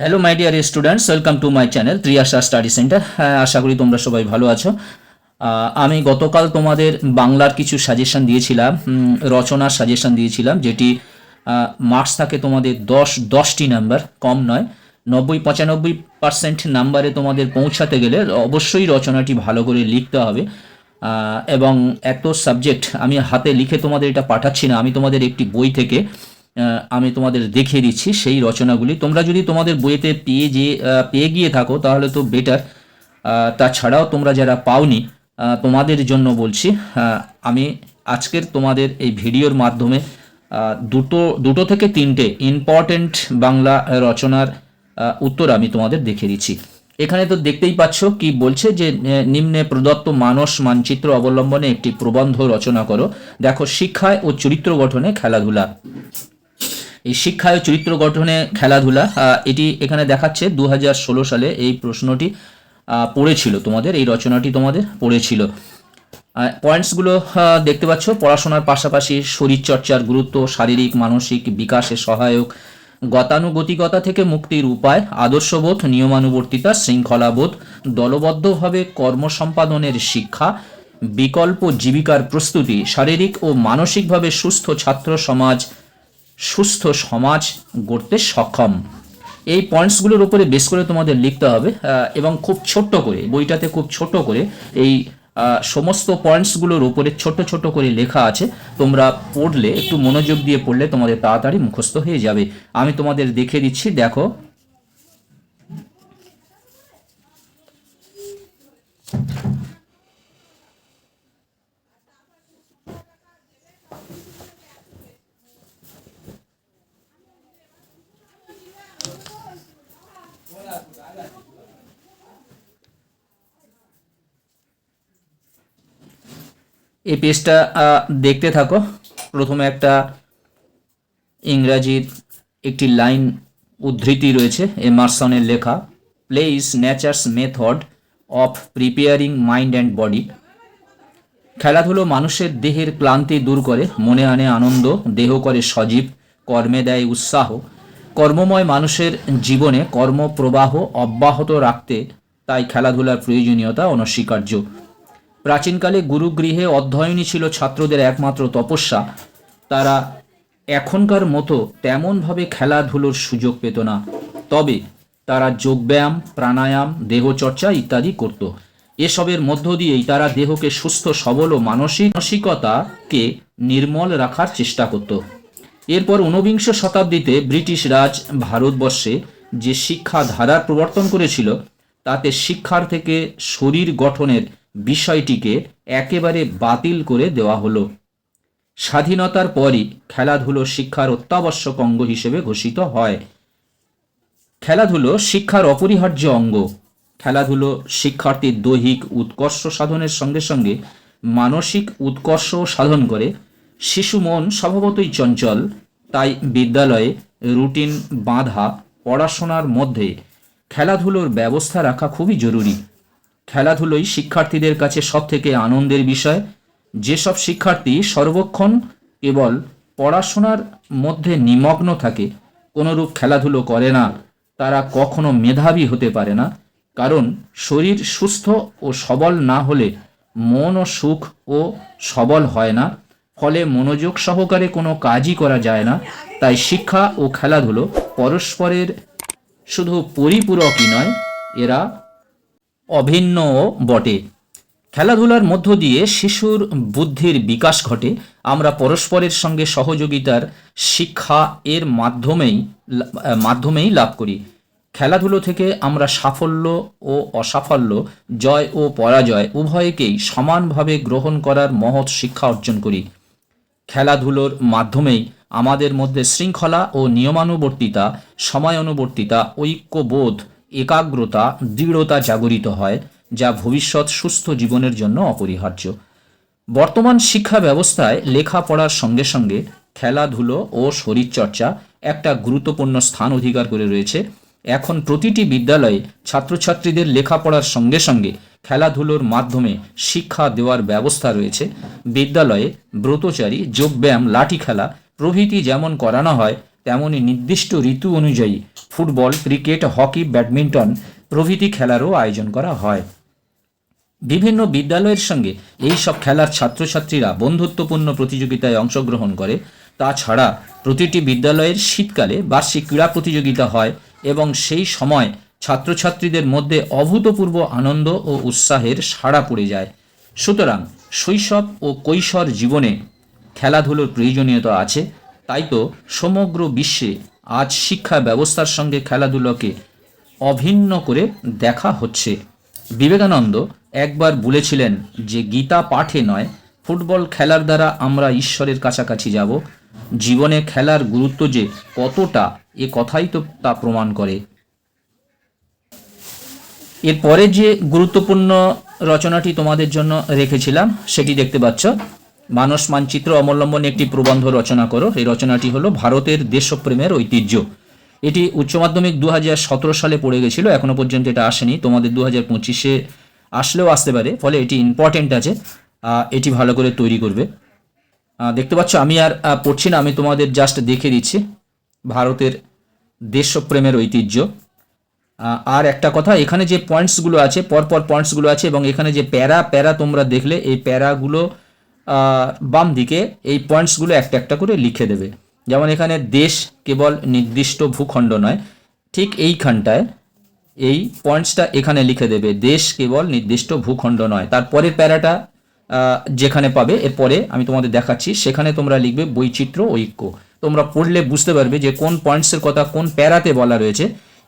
Hello my dear students welcome to my channel Triyasha study centre হ্যাঁ আশা করি তোমরা সবাই ভালো আছো। আমি গতকাল তোমাদের বাংলার কিছু সাজেশন দিয়েছিলাম রচনার সাজেশন দিয়েছিলাম, যেটি মার্কস থাকে তোমাদের দশ, দশটি নাম্বার কম নয়। নব্বই, পঁচানব্বই পার্সেন্ট নাম্বারে তোমাদের পৌঁছাতে গেলে অবশ্যই রচনাটি ভালো করে লিখতে হবে। এবং এত সাবজেক্ট আমি হাতে লিখে তোমাদের এটা পাঠাচ্ছি না। আমি তোমাদের একটি বই থেকে আমি তোমাদের দেখিয়ে দিচ্ছি সেই রচনাগুলি। তোমরা যদি তোমাদের বইতে পেয়ে যে পেয়ে গিয়ে থাকো, তাহলে তো বেটার তাছাড়াও তোমরা যারা পাওনি তোমাদের জন্য বলছি আমি আজকের তোমাদের এই ভিডিওর মাধ্যমে দুটো দুটো থেকে তিনটে ইম্পর্ট্যান্ট বাংলা রচনার উত্তর আমি তোমাদের দেখিয়ে দিচ্ছি। এখানে তো দেখতেই পাচ্ছ কি বলছে যে নিম্নে প্রদত্ত মানস মানচিত্র অবলম্বনে একটি প্রবন্ধ রচনা করো। দেখো শিক্ষায় ও চরিত্র গঠনে খেলাধুলা। এই শিক্ষায় চরিত্র গঠনে খেলাধুলা এটি এখানে দেখাচ্ছে দু হাজার ষোলো সালে এই প্রশ্নটি পড়েছিল তোমাদের, এই রচনাটি তোমাদের পড়েছিল। পয়েন্টসগুলো দেখতে পাচ্ছ, পড়াশোনার পাশাপাশি শরীরচর্চার গুরুত্ব, শারীরিক, মানসিক বিকাশে সহায়ক, গতানুগতিকতা থেকে মুক্তির উপায়, আদর্শবোধ, নিয়মানুবর্তিতা, শৃঙ্খলাবোধ, দলবদ্ধভাবে কর্ম সম্পাদনের শিক্ষা, বিকল্প জীবিকার প্রস্তুতি, শারীরিক ও মানসিকভাবে সুস্থ ছাত্র সমাজ সুস্থ সমাজ গড়তে সক্ষম। এই পয়েন্টসগুলোর উপরে বেশ করে তোমাদের লিখতে হবে এবং খুব ছোট্ট করে, বইটাতে খুব ছোট করে এই সমস্ত পয়েন্টসগুলোর উপরে ছোট ছোট করে লেখা আছে। তোমরা পড়লে, একটু মনোযোগ দিয়ে পড়লে তোমাদের তাড়াতাড়ি মুখস্থ হয়ে যাবে। আমি তোমাদের দেখে দিচ্ছি, দেখো এই পেজটা দেখতে থাকো। প্রথমে একটা ইংরাজির একটি লাইন উদ্ধৃতি রয়েছে এমারসনের লেখা play is nature's method of preparing mind and body খেলাধুলো মানুষের দেহের ক্লান্তি দূর করে, মনে আনে আনন্দ, দেহ করে সজীব, কর্মে দেয় উৎসাহ। কর্মময় মানুষের জীবনে কর্মপ্রবাহ অব্যাহত রাখতে তাই খেলাধুলার প্রয়োজনীয়তা অনস্বীকার্য। প্রাচীনকালে গুরুগৃহে অধ্যয়নই ছিল ছাত্রদের একমাত্র তপস্যা। তারা এখনকার মতো তেমনভাবে খেলাধুলোর সুযোগ পেত না। তবে তারা যোগব্যায়াম, প্রাণায়াম, দেহচর্চা ইত্যাদি করত। এসবের মধ্য দিয়েই তারা দেহকে সুস্থ, সবল ও মানসিক মানসিকতাকে নির্মল রাখার চেষ্টা করত। এরপর ঊনবিংশ শতাব্দীতে ব্রিটিশ রাজ ভারতবর্ষে যে শিক্ষা ধারার প্রবর্তন করেছিল, তাতে শিক্ষার থেকে শরীর গঠনের বিষয়টিকে একেবারে বাতিল করে দেওয়া হলো। স্বাধীনতার পরই খেলাধুলো শিক্ষার অত্যাবশ্যক অঙ্গ হিসেবে ঘোষিত হয়। খেলাধুলো শিক্ষার অপরিহার্য অঙ্গ। খেলাধুলো শিক্ষার্থীর দৈহিক উৎকর্ষ সাধনের সঙ্গে সঙ্গে মানসিক উৎকর্ষ সাধন করে। শিশু মন স্বভাবতই চঞ্চল, তাই বিদ্যালয়ে রুটিন বাঁধা পড়াশোনার মধ্যে খেলাধুলোর ব্যবস্থা রাখা খুবই জরুরি। খেলাধুলোই শিক্ষার্থীদের কাছে সবথেকে আনন্দের বিষয়। যেসব শিক্ষার্থী সর্বক্ষণ কেবল পড়াশোনার মধ্যে নিমগ্ন থাকে, কোনোরূপ খেলাধুলো করে না, তারা কখনো মেধাবী হতে পারে না। কারণ শরীর সুস্থ ও সবল না হলে মন ও সুখ ও সবল হয় না। ফলে মনোযোগ সহকারে কোনো কাজই করা যায় না। তাই শিক্ষা ও খেলাধুলো পরস্পরের শুধু পরিপূরকই নয়, এরা অভিন্নও বটে। খেলাধুলার মধ্য দিয়ে শিশুর বুদ্ধির বিকাশ ঘটে। আমরা পরস্পরের সঙ্গে সহযোগিতার শিক্ষা এর মাধ্যমেই মাধ্যমেই লাভ করি। খেলাধুলো থেকে আমরা সাফল্য ও অসাফল্য, জয় ও পরাজয় উভয়কেই সমানভাবে গ্রহণ করার মহৎ শিক্ষা অর্জন করি। খেলাধুলোর মাধ্যমেই আমাদের মধ্যে শৃঙ্খলা ও নিয়মানুবর্তিতা, সময়ানুবর্তিতা, ঐক্যবোধ একাগ্রতা, দৃঢ়তা জাগরিত হয়, যা ভবিষ্যৎ সুস্থ জীবনের জন্য অপরিহার্য। বর্তমান শিক্ষা ব্যবস্থায় লেখাপড়ার সঙ্গে সঙ্গে খেলাধুলো ও শরীরচর্চা একটা গুরুত্বপূর্ণ স্থান অধিকার করে রয়েছে। এখন প্রতিটি বিদ্যালয়ে ছাত্রছাত্রীদের লেখাপড়ার সঙ্গে সঙ্গে খেলাধুলোর মাধ্যমে শিক্ষা দেওয়ার ব্যবস্থা রয়েছে। বিদ্যালয়ে ব্রতচারী, যোগব্যায়াম, লাঠি খেলা প্রভৃতি যেমন করানো হয় তেমনি নির্দিষ্ট ঋতু অনুযায়ী ফুটবল, ক্রিকেট, হকি, ব্যাডমিন্টন প্রভৃতি খেলারও আয়োজন করা হয়। বিভিন্ন বিদ্যালয়ের সঙ্গে এই সব খেলার ছাত্রছাত্রীরা বন্ধুত্বপূর্ণ প্রতিযোগিতায় অংশগ্রহণ করে। তাছাড়া প্রতিটি বিদ্যালয়ের শীতকালে বার্ষিক ক্রীড়া প্রতিযোগিতা হয় এবং সেই সময় ছাত্রছাত্রীদের মধ্যে অভূতপূর্ব আনন্দ ও উৎসাহের সাড়া পড়ে যায়। সুতরাং শৈশব ও কৈশোর জীবনে খেলাধুলোর প্রয়োজনীয়তা আছে। তাই তো সমগ্র বিশ্বে আজ শিক্ষা ব্যবস্থার সঙ্গে খেলাধুলোকে অভিন্ন করে দেখা হচ্ছে। বিবেকানন্দ একবার বলেছিলেন যে গীতা পাঠে নয়, ফুটবল খেলার দ্বারা আমরা ঈশ্বরের কাছাকাছি যাব। জীবনে খেলার গুরুত্ব যে কতটা, এ কথাই তো তা প্রমাণ করে। এরপরে যে গুরুত্বপূর্ণ রচনাটি তোমাদের জন্য রেখেছিলাম, সেটি দেখতে পাচ্ছ। মানস মানচিত্র অবলম্বনে একটি প্রবন্ধ রচনা করো। এই রচনাটি হলো ভারতের দেশপ্রেমের ঐতিহ্য। এটি উচ্চ মাধ্যমিক দু হাজার সতেরো সালে পড়ে গেছিল, এখনও পর্যন্ত এটা আসেনি। তোমাদের দু হাজার পঁচিশে আসলেও আসতে পারে, ফলে এটি ইম্পর্টেন্ট আছে। এটি ভালো করে তৈরি করবে। দেখতে পাচ্ছ, আমি আর পড়ছি না, আমি তোমাদের জাস্ট দেখে দিচ্ছি। ভারতের দেশপ্রেমের ঐতিহ্য। আর একটা কথা, এখানে যে পয়েন্টসগুলো আছে, পরপর পয়েন্টসগুলো আছে, এবং এখানে যে প্যারা প্যারা তোমরা দেখলে, এই প্যারাগুলো বাম দিকে এই পয়েন্টসগুলো একটা একটা করে লিখে দেবে। যেমন এখানে দেশ কেবল নির্দিষ্ট ভূখণ্ড নয়, ঠিক এইখানটায় এই পয়েন্টসটা এখানে লিখে দেবে, দেশ কেবল নির্দিষ্ট ভূখণ্ড নয়। তারপরের প্যারাটা যেখানে পাবে, এরপরে আমি তোমাদের দেখাচ্ছি, সেখানে তোমরা লিখবে বৈচিত্র্য, ঐক্য। তোমরা পড়লে বুঝতে পারবে যে কোন পয়েন্টসের কথা কোন প্যারাতে বলা রয়েছে।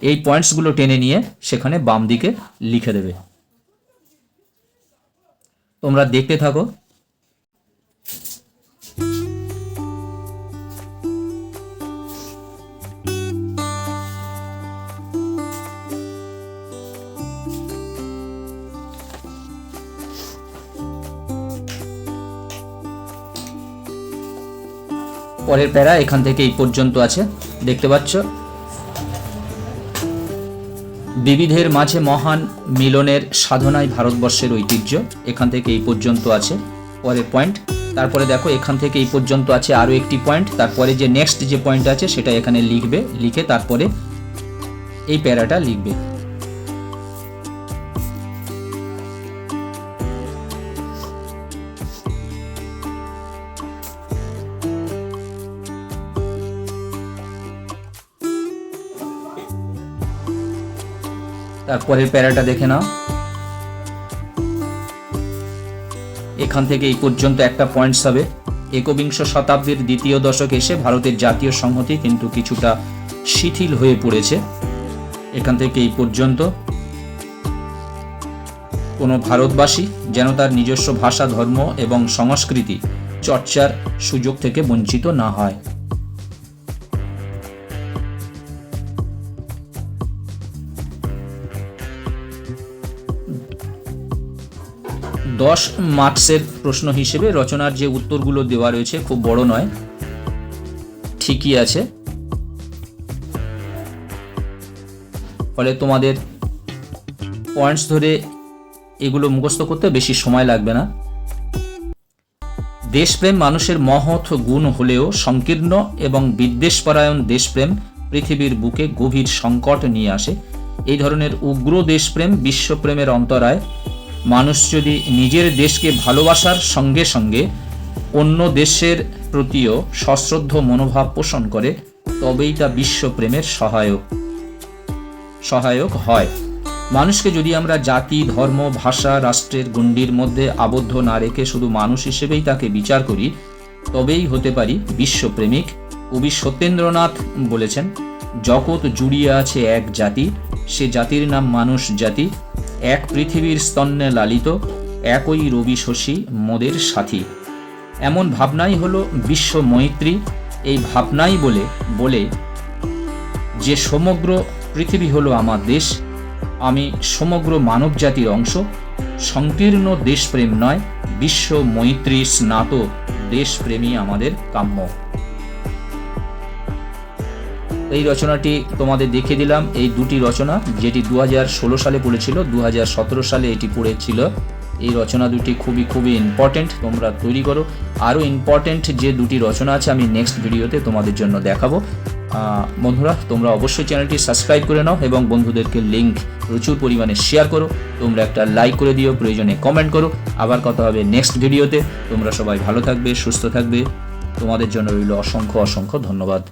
এই পয়েন্টসগুলো টেনে নিয়ে সেখানে বাম দিকে লিখে দেবে। তোমরা দেখতে থাকো। পরের প্যারা এখান থেকে এই পর্যন্ত আছে। দেখতে পাচ্ছ? বিবিধের মাঝে মহান মিলনের সাধনায় ভারতবর্ষের ঐতিহ্য এখান থেকে এই পর্যন্ত আছে। পরের পয়েন্ট তারপরে দেখো এখান থেকে এই পর্যন্ত আছে আরও একটি পয়েন্ট তারপরে যে নেক্সট যে পয়েন্ট আছে সেটা এখানে লিখবে, লিখে তারপরে এই প্যারাটা লিখবে। তারপরের প্যারাটা দেখে নাও। এখান থেকে এই পর্যন্ত একটা পয়েন্টস হবে। একবিংশ শতাব্দীর দ্বিতীয় দশক এসে ভারতের জাতীয় সংহতি কিন্তু কিছুটা শিথিল হয়ে পড়েছে। এখান থেকে এই পর্যন্ত কোনো ভারতবাসী যেন তার নিজস্ব ভাষা, ধর্ম এবং সংস্কৃতি চর্চার সুযোগ থেকে বঞ্চিত না হয়। দশ মার্কসের প্রশ্ন হিসেবে রচনার যে উত্তরগুলো দেওয়া রয়েছে খুব বড় নয়, ঠিকই আছে। ফলে তোমাদের পয়েন্টস ধরে এগুলো মুখস্থ করতে বেশি সময় লাগবে না। দেশপ্রেম মানুষের মহৎ গুণ হলেও সংকীর্ণ এবং বিদ্বেষপরায়ণ দেশপ্রেম পৃথিবীর বুকে গভীর সংকট নিয়ে আসে। এই ধরনের উগ্র দেশপ্রেম বিশ্বপ্রেমের অন্তরায় মানুষ যদি নিজের দেশকে ভালোবাসার সঙ্গে সঙ্গে অন্য দেশের প্রতিও সশ্রদ্ধ মনোভাব পোষণ করে, তবেই তা বিশ্বপ্রেমের সহায়ক সহায়ক হয়। মানুষকে যদি আমরা জাতি, ধর্ম, ভাষা, রাষ্ট্রের গণ্ডির মধ্যে আবদ্ধ না রেখে শুধু মানুষ হিসেবেই তাকে বিচার করি, তবেই হতে পারি বিশ্বপ্রেমিক কবি সত্যেন্দ্রনাথ বলেছেন, জগৎ জুড়িয়ে আছে এক জাতি, সে জাতির নাম মানুষ জাতি এক পৃথিবীর স্তন্যে লালিত, একই রবি শশী মোদের সাথী। এমন ভাবনাই হলো বিশ্ব মৈত্রী, এই ভাবনাই বলে বলে, যে সমগ্র পৃথিবী হলো আমার দেশ, আমি সমগ্র মানব জাতির অংশ, সংকীর্ণ দেশপ্রেম নয়, বিশ্ব মৈত্রী স্নাত দেশপ্রেমী আমাদের কাম্য। এই রচনাটি তোমাদের দেখে দিলাম। এই দুটি রচনা যেটি দু হাজার ষোলো সালে পড়েছিল দু হাজার সতেরো সালে এটি পড়েছিল। এই রচনা দুটি খুবই খুবই ইম্পর্টেন্ট তোমরা তৈরি করো। আরও ইম্পর্টেন্ট যে দুটি রচনা আছে, আমি নেক্সট ভিডিওতে তোমাদের জন্য দেখাবো। বন্ধুরা, তোমরা অবশ্যই চ্যানেলটি সাবস্ক্রাইব করে নাও এবং বন্ধুদেরকে লিঙ্ক প্রচুর পরিমাণে শেয়ার করো। তোমরা একটা লাইক করে দিও, প্রয়োজনে কমেন্ট করো। আবার কথা হবে নেক্সট ভিডিওতে তোমরা সবাই ভালো থাকবে, সুস্থ থাকবে। তোমাদের জন্য রইল অসংখ্য অসংখ্য ধন্যবাদ।